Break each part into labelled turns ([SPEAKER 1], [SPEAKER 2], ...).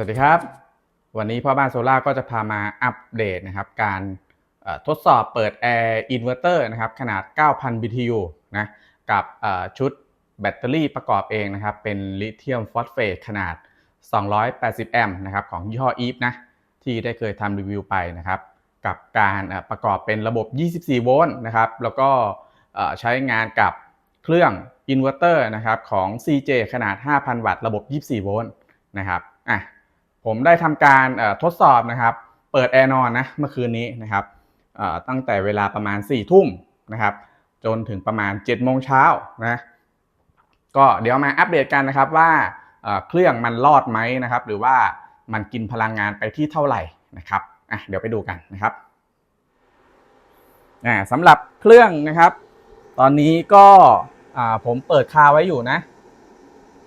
[SPEAKER 1] วัสดีครับ วันนี้พ่อบ้านโซล่าก็จะพามาอัปเดตนะครับ การทดสอบเปิดแอร์อินเวอร์เตอร์นะครับขนาด 9,000 BTU นะกับชุดแบตเตอรี่ประกอบเองนะครับ เป็นลิเธียมฟอสเฟตขนาด 280 แอมป์นะครับของยี่ห้อ EVE นะที่ได้เคยทำรีวิวไปนะครับ กับการประกอบเป็นระบบ 24 โวลต์นะครับ แล้วก็ใช้งานกับเครื่องอินเวอร์เตอร์นะครับของ CJ ขนาด 5,000 วัตต์ระบบ 24 โวลต์นะครับอะ ผมได้ทำการทดสอบนะครับ เปิดแอร์นอนนะเมื่อคืนนี้นะครับตั้งแต่เวลาประมาณ4ี่ทุ่มนะครับ จนถึงประมาณ7จ็ดโมงเช้านะก็เดี๋ยวมาอัปเดตกันนะครับว่าเครื่องมันรอดไหมนะครับ หรือว่ามันกินพลังงานไปที่เท่าไหร่นะครับอะเดี๋ยวไปดูกันนะครับอ่าสำหรับเครื่องนะครับ ตอนนี้ก็อ่าผมเปิดคาไว้อยู่นะ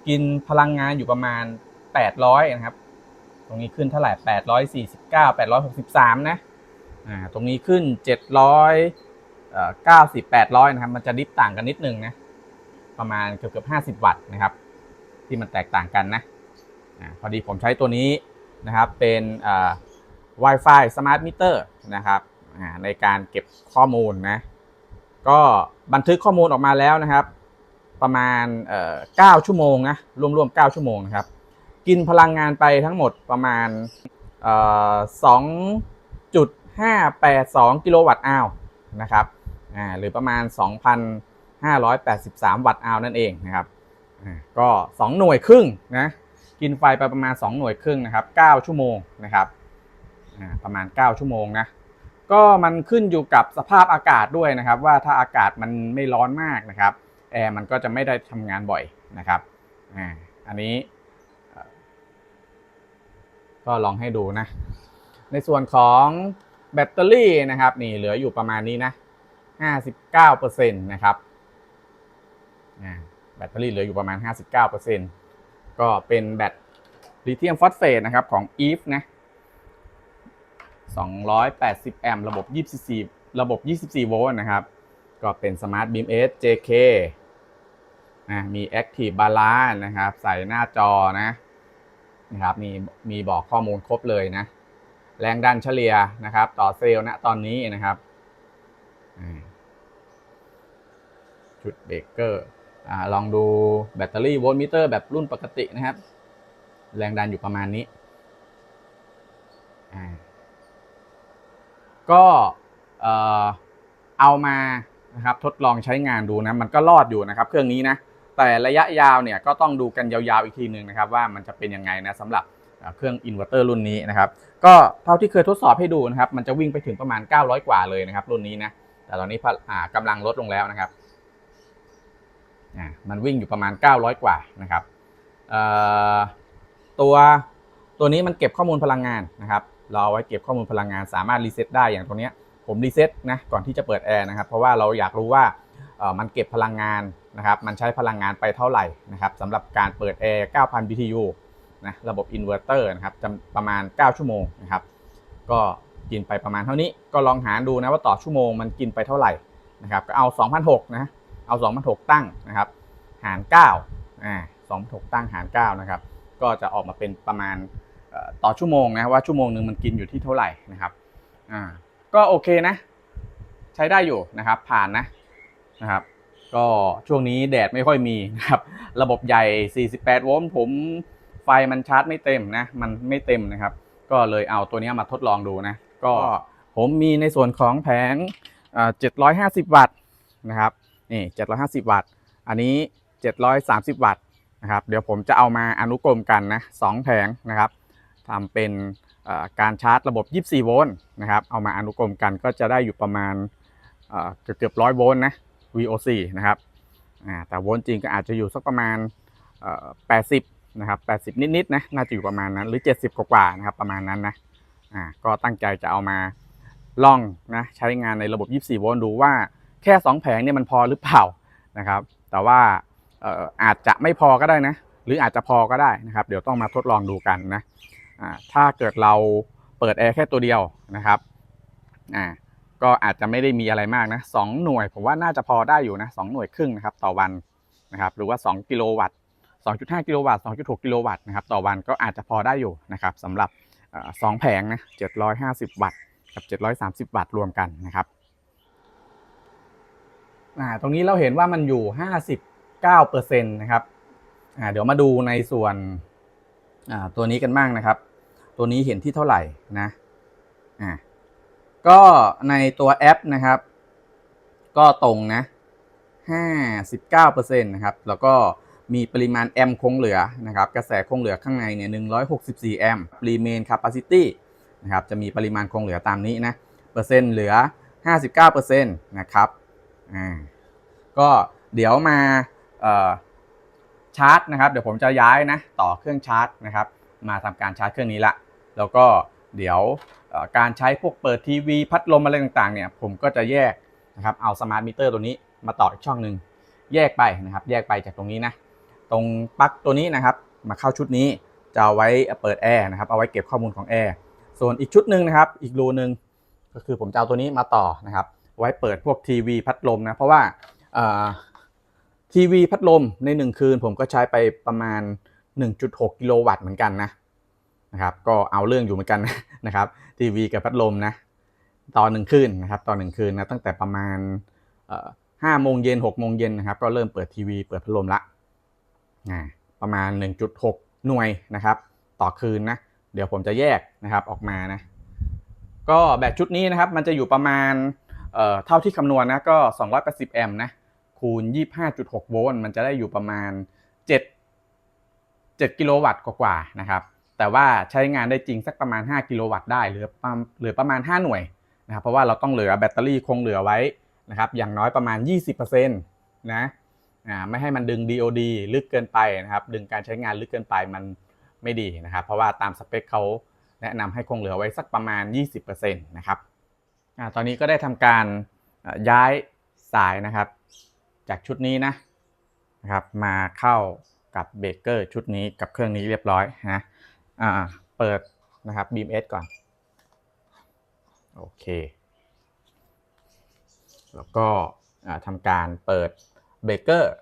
[SPEAKER 1] กินพลังงานอยู่ประมาณ 800นะครับ รงนี้ขึ้นเท่าไหร่849 863นะ อ่า ตรงนี้ขึ้น700เอ่อ90 800นะครับ มันจะดิฟต่างกันนิดนึงนะ ประมาณเกือบเกือบ50วัตต์นะครับ ที่มันแตกต่างกันนะ อ่า พอดีผมใช้ตัวนี้นะครับ เป็นอ่า Wi-Fi Smart Meter นะครับ อ่า ในการเก็บข้อมูลนะ ก็บันทึกข้อมูลออกมาแล้วนะครับ ประมาณเอ่อ9ชั่วโมงนะ รวมๆ9ชั่วโมงนะครับ กินพลังงานไปทั้งหมดประมาณเอ่อ2.582กิโลวัตต์อาวนะครับหรือประมาณ 2,583 วัตต์อาวนั่นเองนะครับก็ 2 หน่วยครึ่งนะกินไฟไปประมาณ 2 หน่วยครึ่งนะครับ 9 ชั่วโมงนะครับประมาณ 9 ชั่วโมงนะก็มันขึ้นอยู่กับสภาพอากาศด้วยนะครับ ว่าถ้าอากาศมันไม่ร้อนมากนะครับแอร์มันก็จะไม่ได้ทำงานบ่อยนะครับอันนี้ ก็ลองให้ดูนะ ในส่วนของแบตเตอรี่นะครับ นี่เหลืออยู่ประมาณนี้นะ 59%นะครับแบตเตอรี่เหลืออยู่ประมาณ 59%ก็เป็นแบตลิเธียมฟอสเฟตนะครับของ EVE นะ280 แอมป์ระบบ 24 ระบบ 24 โวลต์นะครับ ก็เป็น Smart Beam S JK นะมี Active Balance นะครับ ใส่หน้าจอนะ นะครับมีมีบอกข้อมูลครบเลยนะ แรงดันเฉลี่ยนะครับ ต่อเซลล์ณตอนนี้นะครับชุดเบรกเกอร์อลองดูแบตเตอรี่โวลต์มิเตอร์แบบรุ่นปกตินะครับ แรงดันอยู่ประมาณนี้ก็เอ่อเอามานะครับทดลองใช้งานดูนะ มันก็รอดอยู่นะครับ เครื่องนี้นะ แต่ระยะยาวเนี่ยก็ต้องดูกันยาวๆอีกทีหนึ่งนะครับว่ามันจะเป็นยังไงนะสำหรับเครื่องอินเวอร์เตอร์รุ่นนี้นะครับก็เท่าที่เคยทดสอบให้ดูนะครับมันจะวิ่งไปถึงประมาณ 900 กว่าเลยนะครับรุ่นนี้นะแต่ตอนนี้พะอ่ากำลังลดลงแล้วนะครับมันวิ่งอยู่ประมาณ 900 กว่านะครับตัวตัวนี้มันเก็บข้อมูลพลังงานนะครับเราเอาไว้เก็บข้อมูลพลังงานสามารถรีเซ็ตได้อย่างตรงนี้ผมรีเซ็ตนะก่อนที่จะเปิดแอร์นะครับเพราะว่าเราอยากรู้ว่ามันเก็บพลังงาน นะครับมันใช้พลังงานไปเท่าไหร่นะครับสำหรับการเปิดแอร์ 9,000 BTU นะระบบอินเวอร์เตอร์นะครับจประมาณ 9 ชั่วโมงนะครับก็กินไปประมาณเท่านี้ก็ลองหารดูนะว่าต่อชั่วโมงมันกินไปเท่าไหร่นะครับก็เอา2,006นะเอา2,006ตั้งนะครับหาร9อ่า2,006ตั้งหาร9นะครับก็จะออกมาเป็นประมาณต่อชั่วโมงนะว่าชั่วโมงหนึ่งมันกินอยู่ที่เท่าไหร่นะครับอ่าก็โอเคนะ ใช้ได้อยู่นะครับผ่านนะนะครับ ก็ช่วงนี้แดดไม่ค่อยมีนะครับ ระบบใหญ่ 48 โวลต์ผมไฟมันชาร์จไม่เต็มนะ มันไม่เต็มนะครับ ก็เลยเอาตัวนี้มาทดลองดูนะ ก็ผมมีในส่วนของแผง 750 วัตต์นะครับ นี่ 750 วัตต์ อันนี้ 730 วัตต์นะครับ เดี๋ยวผมจะเอามาอนุกรมกันนะสองแผงนะครับทำเป็นการชาร์จระบบ 24 โวลต์นะครับ เอามาอนุกรมกันก็จะได้อยู่ประมาณเอ่อเกือบเกือบร้อยโวลต์นะ VOC นะครับแต่โวลต์จริงก็อาจจะอยู่สักประมาณ 80 นะครับ 80 นิดๆนะน่าจะอยู่ประมาณนั้น หรือ 70 กว่าๆนะครับประมาณนั้นนะอ่าก็ตั้งใจจะเอามาลองนะใช้งานในระบบ 24 โวลต์ดูว่าแค่ 2 แผงเนี่ยมันพอหรือเปล่านะครับ แต่ว่าเอ่ออาจจะไม่พอก็ได้นะ หรืออาจจะพอก็ได้นะครับ เดี๋ยวต้องมาทดลองดูกันนะอ่าถ้าเกิดเราเปิดแอร์แค่ตัวเดียวนะครับอ่า ก็อาจจะไม่ได้มีอะไรมากนะสองหน่วย ผมว่าน่าจะพอได้อยู่นะสองหน่วยครึ่งนะครับต่อวันนะครับหรือว่า 2 กิโลวัตต์ 2.5 กิโลวัตต์ 2.6 กิโลวัตต์นะครับต่อวันก็อาจจะพอได้อยู่นะครับสำหรับสองแผงนะ 750 วัตต์กับ 730 วัตต์รวมกันนะครับอ่าตรงนี้เราเห็นว่ามันอยู่ 59%นะครับอ่าเดี๋ยวมาดูในส่วนอ่าตัวนี้กันบ้างนะครับ ตัวนี้เห็นที่เท่าไหร่นะอ่า ก็ในตัวแอปนะครับ ก็ตรงนะ 59%นะครับ แล้วก็มีปริมาณแอมคงเหลือนะครับ กระแสคงเหลือข้างในเนี่ย 164 แอมป์ remain capacity นะครับ จะมีปริมาณคงเหลือตามนี้นะ เปอร์เซ็นต์เหลือ 59%นะครับ อ่า ก็เดี๋ยวมาชาร์จนะครับ เดี๋ยวผมจะย้ายนะ ต่อเครื่องชาร์จนะครับ มาทำการชาร์จเครื่องนี้ละ แล้วก็เดี๋ยว การใช้พวกเปิดทีวีพัดลมอะไรต่างๆเนี่ยผมก็จะแยกนะครับเอาสมาร์ทมิเตอร์ตัวนี้มาต่ออีกช่องหนึ่งแยกไปนะครับแยกไปจากตรงนี้นะตรงปลั๊กตัวนี้นะครับมาเข้าชุดนี้จะเอาไว้เปิดแอร์นะครับเอาไว้เก็บข้อมูลของแอร์ส่วนอีกชุดหนึ่งนะครับอีกรูหนึ่งก็คือผมจะเอาตัวนี้มาต่อนะครับไว้เปิดพวกทีวีพัดลมนะเพราะว่าทีวีพัดลมใน 1 คืนผมก็ใช้ไปประมาณ 1.6 กิโลวัตต์เหมือนกันนะ นะครับก็เอาเรื่องอยู่เหมือนกันนะครับทีวีกับพัดลมนะต่อหนึ่งคืนนะครับต่อหนึ่งคืนนะตั้งแต่ประมาณห้าโมงเย็นหกโมงเย็นนะครับก็เริ่มเปิดทีวีเปิดพัดลมละประมาณ 1.6 หน่วยนะครับ ต่อคืนนะเดี๋ยวผมจะแยกนะครับออกมานะก็แบตชุดนี้นะครับมันจะอยู่ประมาณเเท่าที่คำนวณนะก็ 280 แอมป์นะคูณ 25.6 โวลต์มันจะได้อยู่ประมาณ 7 7 กิโลวัตต์กว่าๆนะครับ แต่ว่าใช้งานได้จริงสักประมาณ 5 กิโลวัตต์ได้หลือประมาณเหลือประมาณ 5 หน่วยนะครับเพราะว่าเราต้องเหลือแบตเตอรี่คงเหลือไว้นะครับอย่างน้อยประมาณ 20%นะไม่ให้มันดึง DOD ลึกเกินไปนะครับดึงการใช้งานลึกเกินไปมันไม่ดีนะครับเพราะว่าตามสเปคเขาแนะนำให้คงเหลือไว้สักประมาณ 20%นะครับอตอนนี้ก็ได้ทำการย้ายสายนะครับ จากชุดนี้นะนะครับมาเข้ากับเบเกอร์ชุดนี้กับเครื่องนี้เรียบร้อยนะ อ่าเปิดนะครับ Beam S ก่อน โอเค แล้วก็ทำการเปิดเบรกเกอร์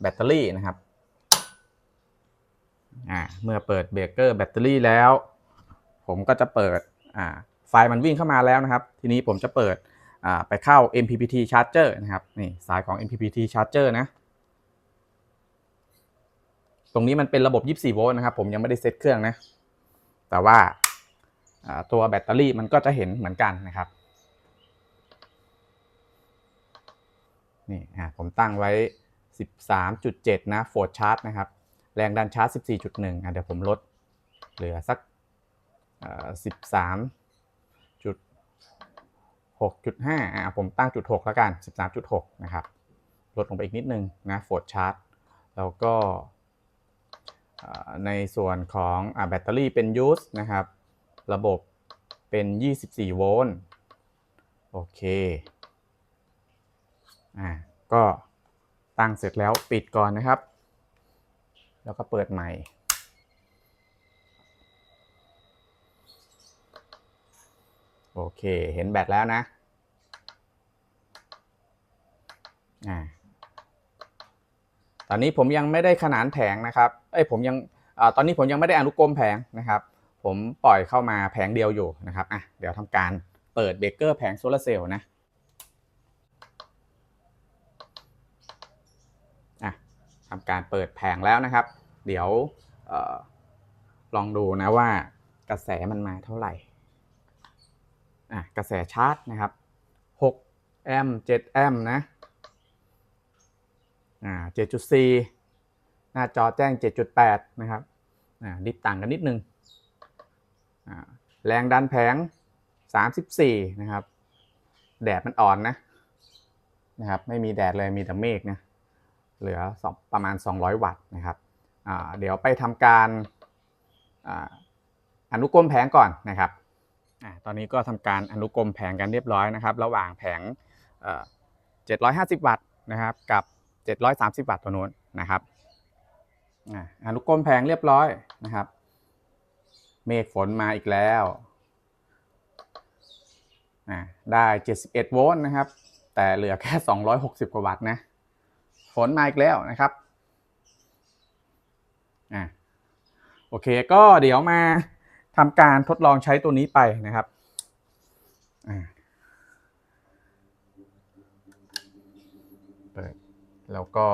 [SPEAKER 1] แบตเตอรี่นะครับอ่าเมื่อเปิดเบรกเกอร์แบตเตอรี่แล้ว ผมก็จะเปิดอ่าไฟมันวิ่งเข้ามาแล้วนะครับ ทีนี้ผมจะเปิดอ่าไปเข้า MPPT charger นะครับ นี่สายของ MPPT charger นะ ตรงนี้มันเป็นระบบ 24 โวลต์นะครับ ผมยังไม่ได้เซตเครื่องนะ แต่ว่าตัวแบตเตอรี่มันก็จะเห็นเหมือนกันนะครับ นี่ผมตั้งไว้ 13.7 นะโฟลชาร์จนะครับ แรงดันชาร์จ 14.1อะเดี๋ยวผมลดเหลือสัก13จุด6.5อ่าผมตั้งจุด 6 แล้วกัน 13.6 นะครับ ลดลงไปอีกนิดนึงนะโฟลชาร์จ แล้วก็ ในส่วนของอแบตเตอรี่เป็นยูสนะครับ ระบบเป็น 24 โวลต์ โอเค อ่า ก็ตั้งเสร็จแล้วปิดก่อนนะครับ แล้วก็เปิดใหม่ โอเค เห็นแบตแล้วนะ อ่า ตอนนี้ผมยังไม่ได้ขนานแผงนะครับเอ้ยผมยังอตอนนี้ผมยังไม่ได้อนุกรมแผงนะครับ ผมปล่อยเข้ามาแผงเดียวอยู่นะครับอะเดี๋ยวทำการเปิดเบรกเกอร์แผงโซลาเซลล์นะอะทำการเปิดแผงแล้วนะครับ เดี๋ยวออลองดูนะว่ากระแสมันมาเท่าไหร่อะกระแสชาร์จนะครับ6แอมป์7แอมป์นะ อ่า7.4 หน้าจอแจ้ง 7.8 นะครับอ่าดิบต่างกันนิดนึงอ่าแรงดันแผง 34 นะครับ แดดมันอ่อนนะนะครับไม่มีแดดเลยมีแต่เมฆนะเหลืออประมาณ 200 วัตต์นะครับเดี๋ยวไปทำการอนุกรมแผงก่อนนะครับอตอนนี้ก็ทำการอนุกรมแผงกันเรียบร้อยนะครับ ระหว่างแผงเอ่อ750 วัตต์นะครับ กับ 730วัตต์ตัวนู้นนะครับอ่าอนุกรมแผงเรียบร้อยนะครับ เมฆฝนมาอีกแล้วอ่าได้ 71 โวลต์นะครับ แต่เหลือแค่ 260 กว่าวัตต์นะ ฝนมาอีกแล้วนะครับอะโอเค ก็เดี๋ยวมาทำการทดลองใช้ตัวนี้ไปนะครับอ่าเปิด แล้วก็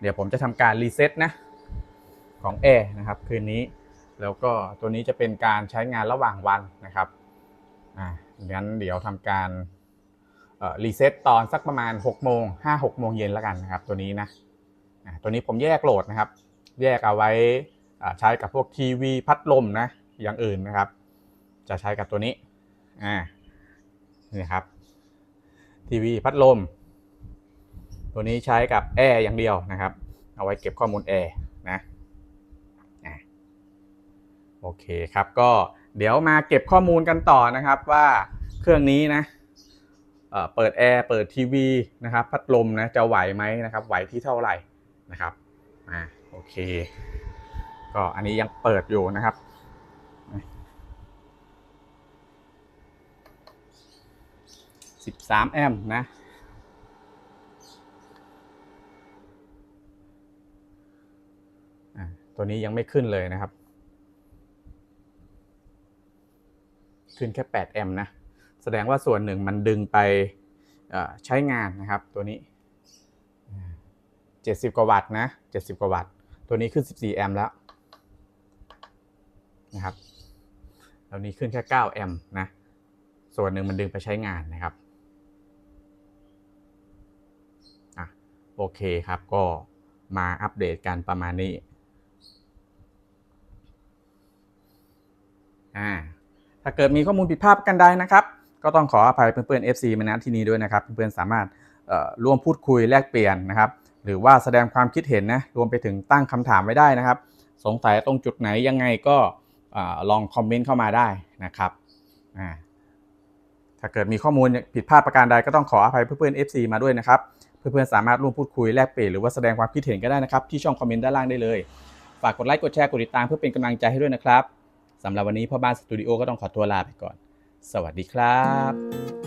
[SPEAKER 1] เดี๋ยวผมจะทำการรีเซ็ตนะของแอร์นะครับคืนนี้แล้วก็ตัวนี้จะเป็นการใช้งานระหว่างวันนะครับอ่างั้นเดี๋ยวทำการรีเซ็ตตอนสักประมาณ6โมง5 6โมงเย็นแล้วกันนะครับตัวนี้นะตัวนี้ผมแยกโหลดนะครับ แยกเอาไว้ใช้กับพวกทีวีพัดลมนะอย่างอื่นนะครับ จะใช้กับตัวนี้อ่านี่ครับ ทีวีพัดลม ตัวนี้ใช้กับแอร์อย่างเดียวนะครับ เอาไว้เก็บข้อมูลแอร์นะโอเคครับก็เดี๋ยวมาเก็บข้อมูลกันต่อนะครับว่าเครื่องนี้นะเเปิดแอร์เปิดทีวีนะครับ พัดลมนะจะไหวไหมนะครับ ไหวที่เท่าไหร่นะครับอ่าโอเค ก็อันนี้ยังเปิดอยู่นะครับ 13 แอมป์นะตัวนี้ยังไม่ขึ้นเลยนะครับ ขึ้นแค่ 8 แอมป์นะ แสดงว่าส่วนหนึ่งมันดึงไปใช้งานนะครับตัวนี้ 70 กว่าวัตต์นะ 70 กว่าวัตต์ ตัวนี้ขึ้น 14 แอมป์แล้วนะครับตัวนี้ขึ้นแค่ 9 แอมป์นะ ส่วนหนึ่งมันดึงไปใช้งานนะครับ อะ โอเคครับก็มาอัปเดตกันประมาณนี้อ่าถ้าเกิดมีข้อมูลผิดพลาดกันใดนะครับ ก็ต้องขออภัยเพื่อนๆ FC มาณที่นี้ด้วยนะครับ เพื่อนๆสามารถร่วมพูดคุยแลกเปลี่ยนนะครับ หรือว่าแสดงความคิดเห็นนะรวมไปถึงตั้งคำถามไว้ได้นะครับ สงสัยตรงจุดไหนยังไงก็อลองคอมเมนต์เข้ามาได้นะครับอ่าถ้าเกิดมีข้อมูลผิดพลาดประการใดก็ต้องขออภัยเพื่อนๆ FC มาด้วยนะครับ เพื่อนๆสามารถร่วมพูดคุยแลกเปลี่ยนหรือว่าแสดงความคิดเห็นก็ได้นะครับ ที่ช่องคอมเมนต์ด้านล่างได้เลย ฝากกดไลค์กดแชร์กดติดตามเพื่อเป็นกำลังใจให้ด้วยนะครับสำหรับวันนี้พ่อบ้านสตูดิโอก็ต้องขอตัวลาไปก่อน สวัสดีครับ